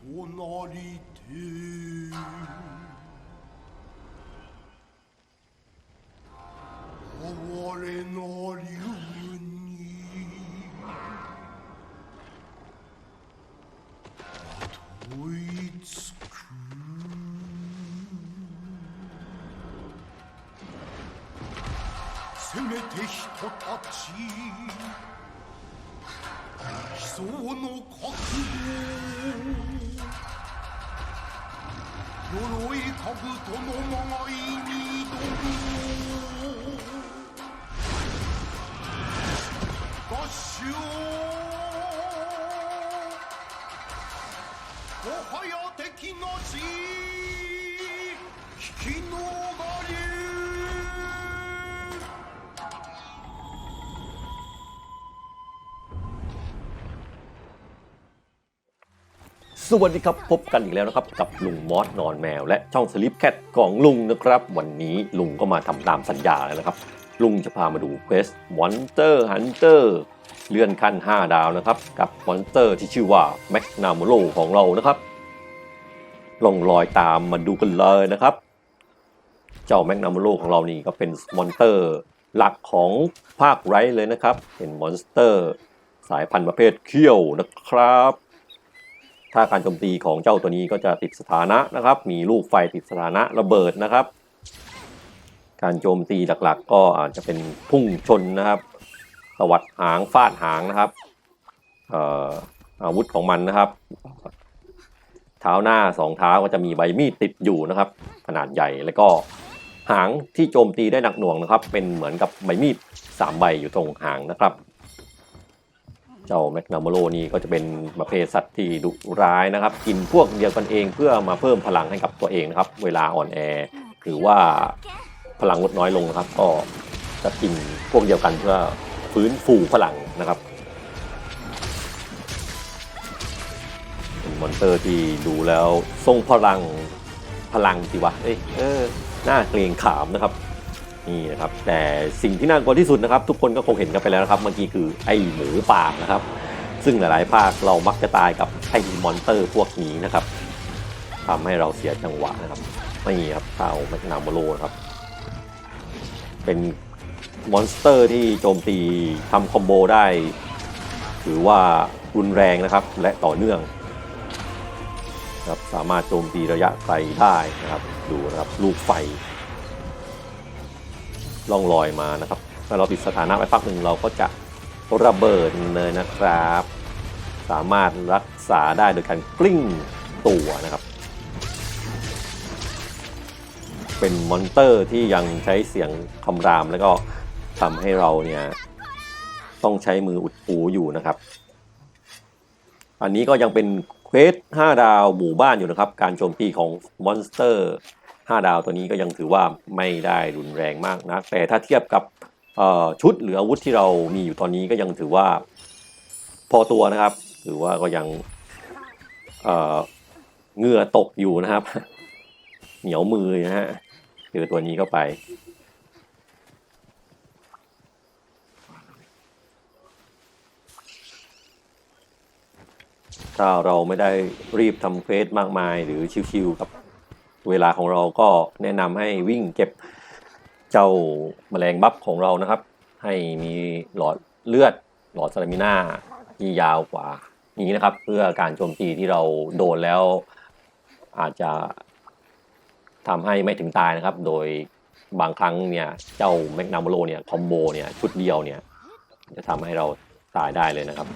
となりて哀れな竜に。追いつく。せめて人たち。悲壮の覚悟。鎧兜のまがいに挑む。合衆もはや敵なし。引きの สวัสดีครับพบกันอีกแล้วนะครับ กับลุงมอสนอนแมว และช่องสลิปแคทของลุงนะครับ วันนี้ลุงก็มาทำตามสัญญาแล้วนะครับ ลุงจะพามาดูเควสมอนเตอร์ฮันเตอร์เลื่อนขั้น 5 ดาวนะครับ กับมอนเตอร์ที่ชื่อว่าแม็กนามโลของเรานะครับ ลองรอยตามมาดูกันเลยนะครับ เจ้าแมกนามโลของเรานี่ก็เป็นมอนเตอร์หลักของภาคไรท์เลยนะครับ เป็นมอนสเตอร์ สายพันธุ์ประเภทเขี้ยวนะครับ ถ้าการโจมตีของเจ้าตัวนี้ก็จะติดสถานะนะครับ มีลูกไฟติดสถานะระเบิดนะครับ การโจมตีหลักๆ ก็อาจจะเป็นพุ่งชนนะครับตวัดหางฟาดหางนะครับเอ่อาวุธของมันนะครับ เท้าหน้าสองเท้าก็จะมีใบมีดติดอยู่นะครับ ขนาดใหญ่แล้วก็หางที่โจมตีได้หนักหน่วงนะครับ เป็นเหมือนกับใบมีดสามใบอยู่ตรงหางนะครับ เจ้าแมกนาโมโลนี่ก็จะเป็นประเภทสัตว์ที่ดุร้ายนะครับ กินพวกเดียวกันเองเพื่อมาเพิ่มพลังให้กับตัวเองนะครับ เวลาอ่อนแอหรือว่าพลังลดน้อยลงนะครับ ก็จะกินพวกเดียวกันเพื่อฟื้นฟูพลังนะครับเป็นมอนเตอร์ที่ดูแล้วทรงพลังพลังสิวะเอ้ยเออหน้าเกรงขามนะครับ นี่นะครับแต่สิ่งที่น่ากลัวที่สุดนะครับทุกคนก็คงเห็นกันไปแล้วนะครับเมื่อกี้คือไอ้หมูป่านะครับ ซึ่งหลายๆ ภาคเรามักจะตายกับไอ้มอนเตอร์พวกนี้นะครับทำให้เราเสียจังหวะนะครับนี่ครับข้าแมกนาโมโลนครับ เป็นมอนสเตอร์ที่โจมตีทำคอมโบได้ ถือว่ารุนแรงนะครับและต่อเนื่องครับสามารถโจมตีระยะไกลได้นะครับ ดูนะครับลูกไฟ ล่องลอยมานะครับถ้าเราติดสถานะไปพักหนึ่งเราก็จะระเบิดเลยนะครับ สามารถรักษาได้โดยการกลิ้งตัวนะครับ เป็นมอนเตอร์ที่ยังใช้เสียงคำรามแล้วก็ทำให้เราเนี่ยต้องใช้มืออุดหูอยู่นะครับ อันนี้ก็ยังเป็นเควส5ดาวหมู่บ้านอยู่นะครับ การโจมตีของมอนสเตอร์ 5 ดาวตัวนี้ก็ยังถือว่าไม่ได้รุนแรงมากนะแต่ถ้าเทียบกับชุดหรืออาวุธที่เรามีอยู่ตอนนี้ก็ยังถือว่าพอตัวนะครับหรือว่าก็ยังเงื่อตกอยู่นะครับ เหนียวมือนะฮะเจอตัวนี้เข้าไปถ้าเราไม่ได้รีบทำเควสมากมายหรือชิวๆกับ เวลาของเราก็แนะนำให้วิ่งเก็บเจ้าแมลงบัฟของเรานะครับ ให้มีหลอดเลือดหลอดสตามิน่าที่ยาวกว่านี้นะครับ เพื่อการโจมตีที่เราโดนแล้ว อาจจะทำให้ไม่ถึงตายนะครับ โดยบางครั้งเนี่ยเจ้าแมกนาโมโลเนี่ยคอมโบเนี่ยชุดเดียวเนี่ยจะทำให้เราตายได้เลยนะครับ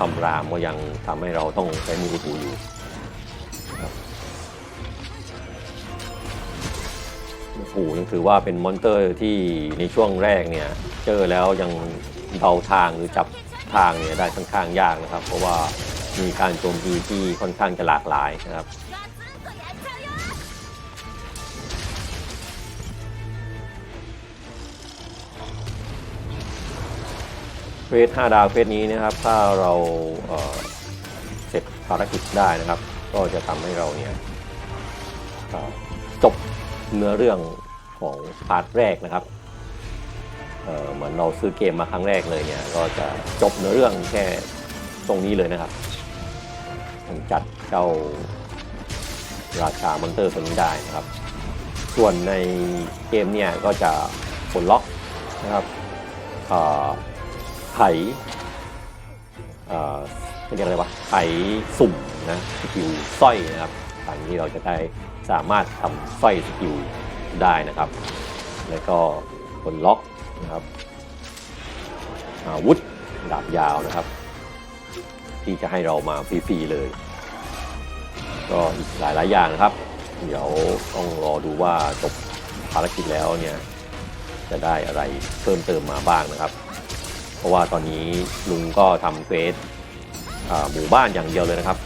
คำรามก็ยังทำให้เราต้องใช้มือถูอยู่กูยังถือว่าเป็นมอนเตอร์ที่ในช่วงแรกเนี่ยเจอแล้วยังเดาทางหรือจับทางเนี่ยได้ค่อนข้างยากนะครับ เพราะว่ามีการโจมตีที่ค่อนข้างจะหลากหลายนะครับ เฟส5ดาวเฟสนี้นะครับ ถ้าเราเเสร็จภารกิจได้นะครับ ก็จะทำให้เราเนี่ยจบเนื้อเรื่องของพาร์ทแรกนะครับเหมือนเราซื้อเกมมาครั้งแรกเลยเนี่ย ก็จะจบเนื้อเรื่องแค่ตรงนี้เลยนะครับจัดเจ้าราชามอนเตอร์ตัวนี้ได้นะครับ ส่วนในเกมเนี่ยก็จะปลดล็อกนะครับ ไขเอ่อเรียกอะไรวะไขสุ่มนะสกิลสร้อยนะครับตอนนี้เราจะได้สามารถทำสร้อยสกิลได้นะครับ แล้วก็ปลล็อกนะครับอาวุธดาบยาวนะครับ ที่จะให้เรามาฟรีๆเลย ก็อีกหลายๆอย่างนะครับ เดี๋ยวต้องรอดูว่าจบภารกิจแล้วเนี่ยจะได้อะไรเพิ่มเติมมาบ้างนะครับ เพราะว่าตอนนี้ลุงก็ทำเควสหมู่บ้านอย่างเดียวเลยนะครับ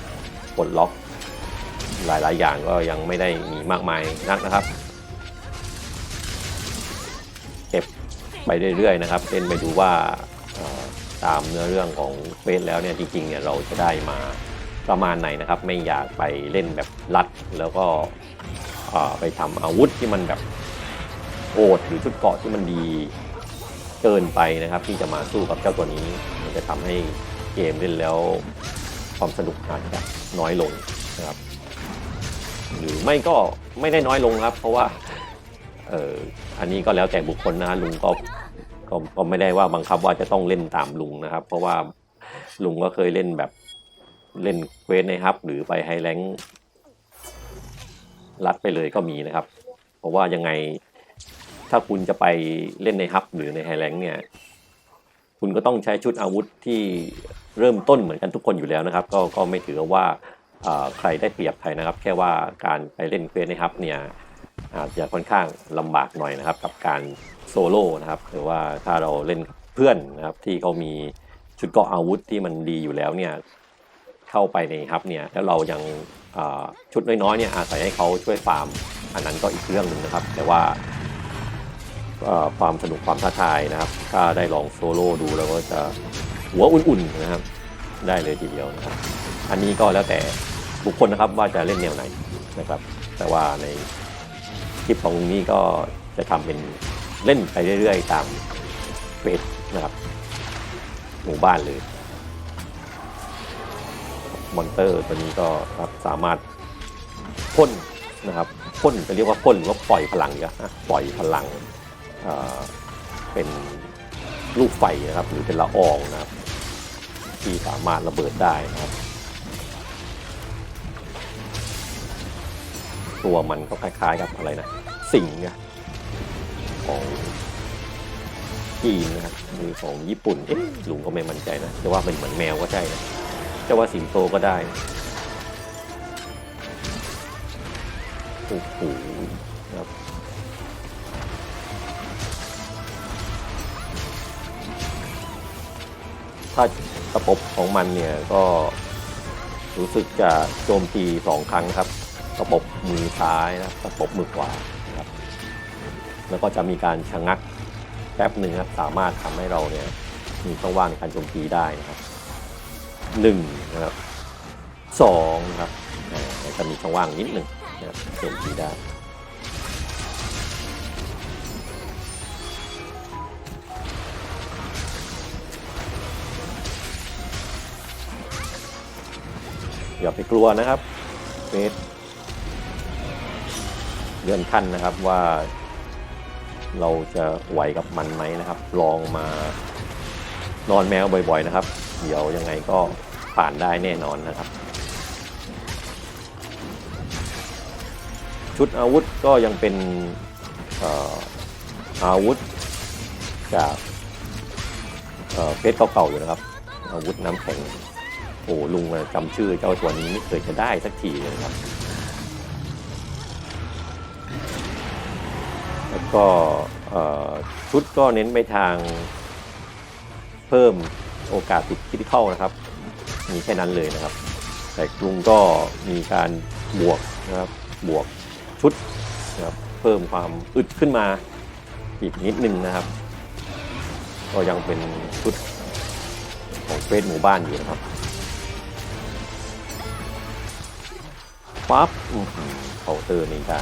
ปลดล็อกหลายๆ อย่างก็ยังไม่ได้มีมากมายนักนะครับเก็บไปเรื่อยๆนะครับเล่นไปดูว่าตามเนื้อเรื่องของเควสแล้วเนี่ยจริงๆเนี่ยเราจะได้มาประมาณไหนนะครับ ไม่อยากไปเล่นแบบลัด แล้วก็ไปทำอาวุธที่มันแบบโอดหรือชุดเกาะที่มันดี เกินไปนะครับ ที่จะมาสู้กับเจ้าตัวนี้ มันจะทำให้เกมเล่นแล้วความสนุกอาจจะน้อยลงนะครับ หรือไม่ก็ไม่ได้น้อยลงครับ เพราะว่าเอ่ออันนี้ก็แล้วแต่บุคคลนะฮะลุงก็ก็ก็ไม่ได้ว่าบังคับว่าจะต้องเล่นตามลุงนะครับ เพราะว่าลุงก็เคยเล่นแบบเล่นเควสในฮับ หรือไปไฮแลงค์รัดไปเลยก็มีนะครับ เพราะว่ายังไง ถ้าคุณจะไปเล่นในฮับหรือในไฮแลงค์เนี่ยคุณก็ต้องใช้ชุดอาวุธที่เริ่มต้นเหมือนกันทุกคนอยู่แล้วนะครับ ก็ก็ไม่ถือว่าใครได้เปรียบใครนะครับ แค่ว่าการไปเล่นเควสในฮับเนี่ยอาจจะค่อนข้างลำบากหน่อยนะครับ กับการโซโล่นะครับหรือว่าถ้าเราเล่นเพื่อนนะครับที่เขามีชุดเกราะอาวุธที่มันดีอยู่แล้วเนี่ยเข้าไปในฮับเนี่ยแล้วเรายังอ่าชุดน้อยๆเนี่ยอาศัยให้เขาช่วยฟาร์ม อันนั้นก็อีกเรื่องหนึ่งนะครับ แต่ว่า ความสนุกความท้าทายนะครับ ถ้าได้ลองโซโล่ดูแล้วก็จะหัวอุ่นๆนะครับ ได้เลยทีเดียวนะครับ อันนี้ก็แล้วแต่บุคคลนะครับว่าจะเล่นแนวไหนนะครับ แต่ว่าในคลิปของลุงนี่ก็จะทำเป็นเล่นไปเรื่อยๆ ตามเฟสนะครับ หมู่บ้านเลยมอนเตอร์ตัวนี้ก็ครับสามารถพ่นนะครับพ่นจะเรียกว่าพ่นหรือว่าปล่อยพลังกว่านะปล่อยพลัง เป็นลูกไฟนะครับ หรือเป็นละอองนะครับ ที่สามารถระเบิดได้นะครับ ตัวมันก็คล้ายๆกับอะไรนะสิงนี่ยของจีนนะครับหรือของญี่ปุ่นเอ๊ะลุงก็ไม่มั่นใจนะจะว่าเป็นเหมือนแมวก็ใช่นะจะว่าสิงโตก็ได้โอ้โหนะครับ ถ้าตะปบของมันเนี่ยก็รู้สึกจะโจมตีสองครั้งครับ ตะปบมือซ้ายนะตะปบมือขวานะครับ แล้วก็จะมีการชะงักแป๊บหนึ่งครับ สามารถทำให้เราเนี่ยมีช่องว่างในการโจมตีได้นะครับหนึ่งนะครับสองนะครับจะมีช่องว่างนิดหนึ่งนะครับโจมตีได้ อย่าไปกลัวนะครับเฟสเลื่อนขั้นนะครับว่า เราจะไหวกับมันไหมนะครับ ลองมานอนแมวบ่อยๆนะครับ เดี๋ยวยังไงก็ผ่านได้แน่นอนนะครับ ชุดอาวุธก็ยังเป็นเอ่อาวุธจากเอ่อเพชรเก่าๆอยู่นะครับ อาวุธน้ำแข็ง โอ้ลุงจำชื่อเจ้าตัวนี้ไม่เคยจะได้สักทีเลยครับ แล้วก็ชุดก็เน้นไปทางเพิ่มโอกาสติดคิดิคอลนะครับ มีแค่นั้นเลยนะครับ แต่ลุงก็มีการบวกนะครับบวกชุดนะครับเพิ่มความอึดขึ้นมาอีกนิดนึงนะครับ ก็ยังเป็นชุดของเฟสหมู่บ้านอยู่นะครับ ปั๊บอื้อหือเคาน์เตอร์นี่ได้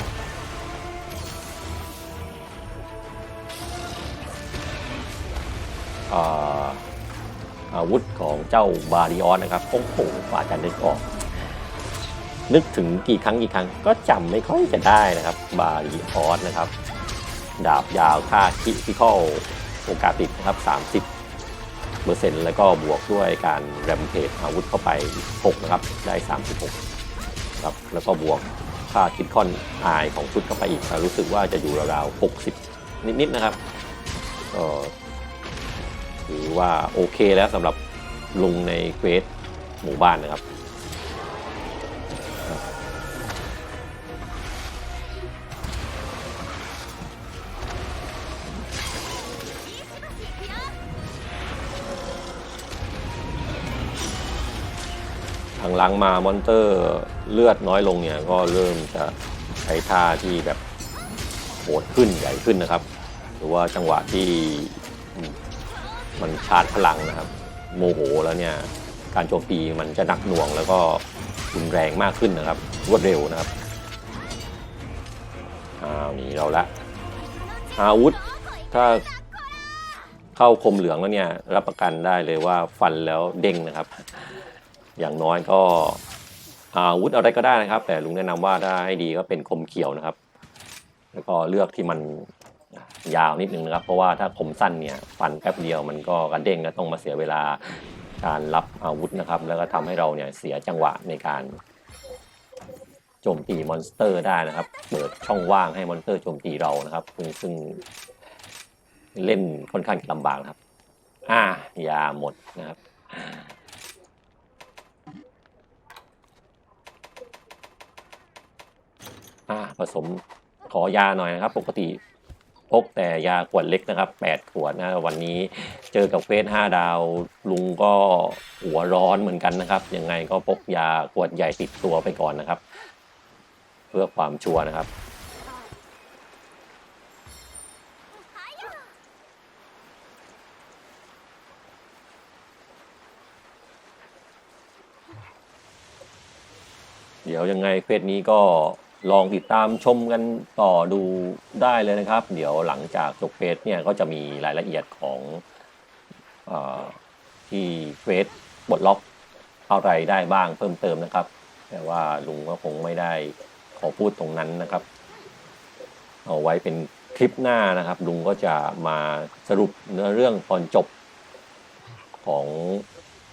อาอาวุธของเจ้าบาริออนนะครับโอ้โหกว่าจะนึกออก นึกถึงกี่ครั้งกี่ครั้งก็จำไม่ค่อยจะได้นะครับ บาริออนนะครับ ดาบยาวค่าคิฟิคอลโอกาสติดนะครับ 30เปอร์เซ็นต์แล้วก็บวกด้วยการแรมเพจอาวุธเข้าไปอีก6นะครับ ได้ 36 ครับแล้วก็บวกค่าคิดคอนอายของชุดเข้าไปอีกรู้สึกว่าจะอยู่ราวๆ60 นิดๆนะครับก็ถือว่าโอเคแล้วสำหรับลุงในเควสหมู่บ้านนะครับ หลังมามอนเตอร์เลือดน้อยลงเนี่ยก็เริ่มจะใช้ท่าที่แบบโหดขึ้นใหญ่ขึ้นนะครับ หรือว่าจังหวะที่มันชาร์จพลังนะครับ โมโหแล้วเนี่ยการโจมตีมันจะหนักหน่วงแล้วก็รุนแรงมากขึ้นนะครับ รวดเร็วนะครับอ้าวนี่เราละอาวุธถ้าเข้าคมเหลืองแล้วเนี่ยรับประกันได้เลยว่าฟันแล้วเด้งนะครับ อย่างน้อยก็อาวุธอะไรก็ได้นะครับ แต่ลุงแนะนำว่าถ้าให้ดีก็เป็นคมเขียวนะครับ แล้วก็เลือกที่มันยาวนิดนึงนะครับ เพราะว่าถ้าคมสั้นเนี่ยฟันแป๊บเดียวมันก็กระเด้งก็ต้องมาเสียเวลาการรับอาวุธนะครับ แล้วก็ทำให้เราเนี่ยเสียจังหวะในการโจมตีมอนสเตอร์ได้นะครับ เปิดช่องว่างให้มอนสเตอร์โจมตีเรานะครับ ซึ่งงเล่นค่อนข้างลำบากครับ อ่ายาหมดนะครับ อ่าผสมขอยาหน่อยนะครับ ปกติพกแต่ยาขวดเล็กนะครับ 8 ขวดนะวันนี้เจอกับเฟส5ดาวลุงก็หัวร้อนเหมือนกันนะครับ ยังไงก็พกยาขวดใหญ่ติดตัวไปก่อนนะครับ เพื่อความชัวร์นะครับเดี๋ยวยังไงเฟสนี้ก็ ลองติดตามชมกันต่อดูได้เลยนะครับ เดี๋ยวหลังจากจบเฟสเนี่ยก็จะมีรายละเอียดของอที่เฟสบทล็อกอะไรได้บ้างเพิ่มเติมนะครับ แต่ว่าลุงก็คงไม่ได้ขอพูดตรงนั้นนะครับ เอาไว้เป็นคลิปหน้านะครับ ลุงก็จะมาสรุปเนื้อเรื่องตอนจบของ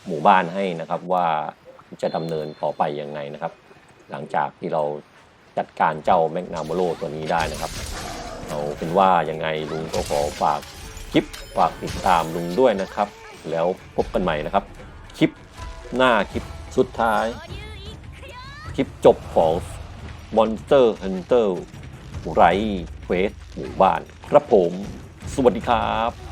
หมู่บ้านให้นะครับว่าจะดำเนินต่อไปยังไงนะครับ หลังจากที่เรา จัดการเจ้าแมกนาโมโลตัวนี้ได้นะครับ เอาเป็นว่ายังไงลุงก็ขอฝากคลิปฝากติดตามลุงด้วยนะครับ แล้วพบกันใหม่นะครับ คลิปหน้าคลิปสุดท้าย คลิปจบของ Monster Hunter ไรเควสหมู่บ้าน ครับผม สวัสดีครับ